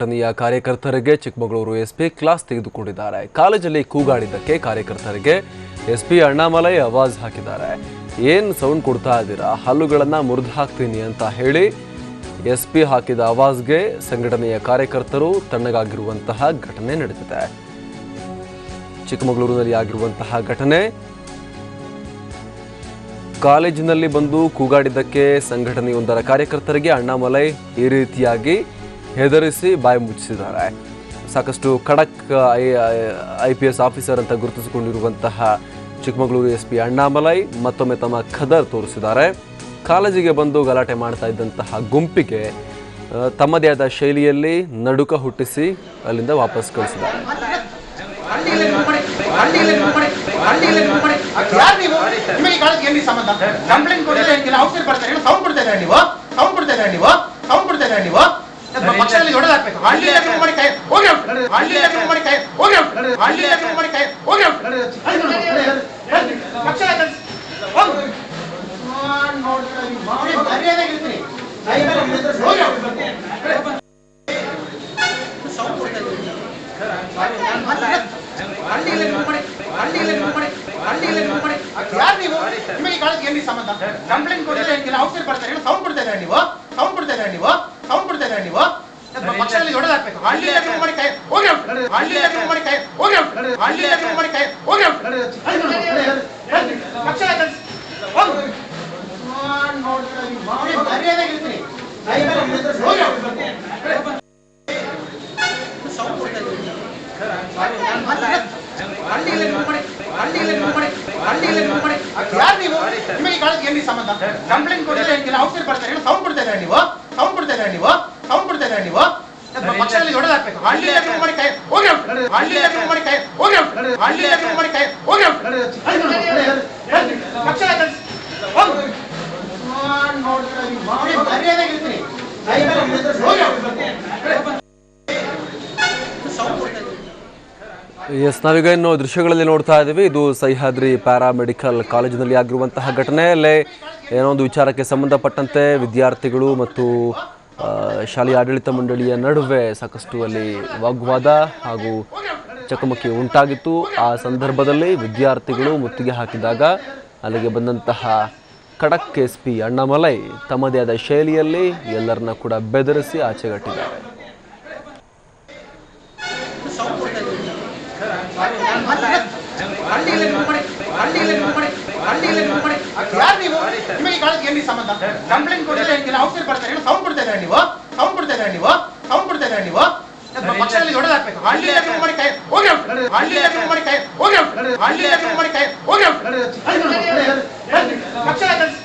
ಸಂಘಟನೆಯ ಕಾರ್ಯಕರ್ತರಿಗೆ Chikkamagaluru SP class ತೆಗೆದುಕೊಂಡಿದ್ದಾರೆ. ಕಾಲೇಜಲ್ಲಿ ಕೂಗಾಡಿದ್ದಕ್ಕೆ ಕಾರ್ಯಕರ್ತರಿಗೆ ಎಸ್ಪಿ ಅಣ್ಣಾಮಲೈ ಅವಾಜ್ ಹಾಕಿದ್ದಾರೆ. ಏನ್ ಸೌಂಡ್ ಕೊಡ್ತಾ ಇದ್ದೀರಾ? ಹಲ್ಲುಗಳನ್ನ ಮುರಿದು ಹಾಕ್ತೀನಿ ಅಂತ ಹೇಳಿ ಎಸ್ಪಿ ಹಾಕಿದ ಅವಾಜ್ಗೆ ಸಂಘಟನೆಯ ಕಾರ್ಯಕರ್ತರು ತಣ್ಣಗಾಗಿರುವಂತಹ ಘಟನೆ ನಡೆದಿದೆ. ಚಿಕ್ಕಮಗಳೂರಿನಲ್ಲಿ ಆಗಿರುವಂತಹ ಘಟನೆ. ಕಾಲೇಜಿನಲ್ಲಿ ಬಂದು ಕೂಗಾಡಿದ್ದಕ್ಕೆ ಸಂಘಟನೆಯೊಂದರ ಕಾರ್ಯಕರ್ತರಿಗೆ ಅಣ್ಣಾಮಲೈ ಈ ರೀತಿಯಾಗಿ ಹೆದರಿಸಿ ಬಾಯಿ ಮುಚ್ಚಿಸಿದ್ದಾರೆ ಸಾಕಷ್ಟು ಖಡಕ್ ಐ ಪಿ ಎಸ್ ಆಫೀಸರ್ ಅಂತ ಗುರುತಿಸಿಕೊಂಡಿರುವಂತಹ ಚಿಕ್ಕಮಗಳೂರು ಎಸ್ ಪಿ ಅಣ್ಣಾಮಲೈ ಮತ್ತೊಮ್ಮೆ ತಮ್ಮ ಖದರ್ ತೋರಿಸಿದ್ದಾರೆ. ಕಾಲೇಜಿಗೆ ಬಂದು ಗಲಾಟೆ ಮಾಡ್ತಾ ಇದ್ದಂತಹ ಗುಂಪಿಗೆ ತಮ್ಮದೇ ಆದ ಶೈಲಿಯಲ್ಲಿ ನಡುಕ ಹುಟ್ಟಿಸಿ ಅಲ್ಲಿಂದ ವಾಪಸ್ ಕಳಿಸಿದ್ದಾರೆ. ಹಳ್ಳಿಯಲ್ಲಿ ಕಂಪ್ಲೇಂಟ್ ಕೊಡಿದ್ರೆ ಏನಿಲ್ಲ ಔಟ್ಸೈಡ್ ಬರ್ತಾರೆ ಸೌಂಡ್ ಹೋಗಿ out. ಹಳ್ಳಿಯಲ್ಲಿ move ಮಾಡಿ ಕೈ ಹೋಗಿ out. ಹಳ್ಳಿಯಲ್ಲಿ move ಮಾಡಿ ಕೈ ಹೋಗಿ out. ಪಕ್ಷ ಕಳ್ಸಿ. ಹೋಗು. ನಾನ್ ನೋಡ್ತಾ ಇದ್ದೀನಿ. ಮಾಡಿ ಮರ್ಯಾದೆಗಿರ್ತೀನಿ. ಹೋಗಿ out. ಹಳ್ಳಿಯಲ್ಲಿ move ಮಾಡಿ ಹಳ್ಳಿಯಲ್ಲಿ move ಮಾಡಿ ಹಳ್ಳಿಯಲ್ಲಿ move ಮಾಡಿ ಯಾರು ನೀವು ನಿಮಗೆ ಈ ಕಾಲಕ್ಕೆ ಏನ್ರಿ ಸಂಬಂಧ ಕಂಪ್ಲೇಂಟ್ ಕೊಡಿದ್ರೆ ಏನಿಲ್ಲ ಔಟ್ಸೈಡ್ ಬರ್ತಾರೆ ಎಸ್ ನಾವೀಗ ಇನ್ನು ದೃಶ್ಯಗಳಲ್ಲಿ ನೋಡ್ತಾ ಇದ್ದೀವಿ ಇದು ಸಹ್ಯಾದ್ರಿ ಪ್ಯಾರಾಮೆಡಿಕಲ್ ಕಾಲೇಜಿನಲ್ಲಿ ಆಗಿರುವಂತಹ ಘಟನೆಯಲ್ಲೇ ಏನೋ ಒಂದು ವಿಚಾರಕ್ಕೆ ಸಂಬಂಧಪಟ್ಟಂತೆ ವಿದ್ಯಾರ್ಥಿಗಳು ಮತ್ತು ಶಾಲೆಯ ಆಡಳಿತ ಮಂಡಳಿಯ ನಡುವೆ ಸಾಕಷ್ಟು ಅಲ್ಲಿ ವಾಗ್ವಾದ ಹಾಗೂ ಚಕಮಕಿ ಉಂಟಾಗಿತ್ತು. ಆ ಸಂದರ್ಭದಲ್ಲಿ ವಿದ್ಯಾರ್ಥಿಗಳು ಮುತ್ತಿಗೆ ಹಾಕಿದಾಗ ಅಲ್ಲಿಗೆ ಬಂದಂತಹ ಖಡಕ್ ಎಸ್ ಪಿ ಅಣ್ಣಾಮಲೈ ತಮ್ಮದೇ ಆದ ಶೈಲಿಯಲ್ಲಿ ಎಲ್ಲರನ್ನ ಕೂಡ ಬೆದರಿಸಿ ಆಚೆಗಟ್ಟಿದ್ದಾರೆ. ಹಳ್ಳಿಯಲ್ಲಿ ಹೋಗ್ರಿ ಹೋಗ್ರಿ ಹೋಗ್ರಿ ಹೋಗ್ರಿ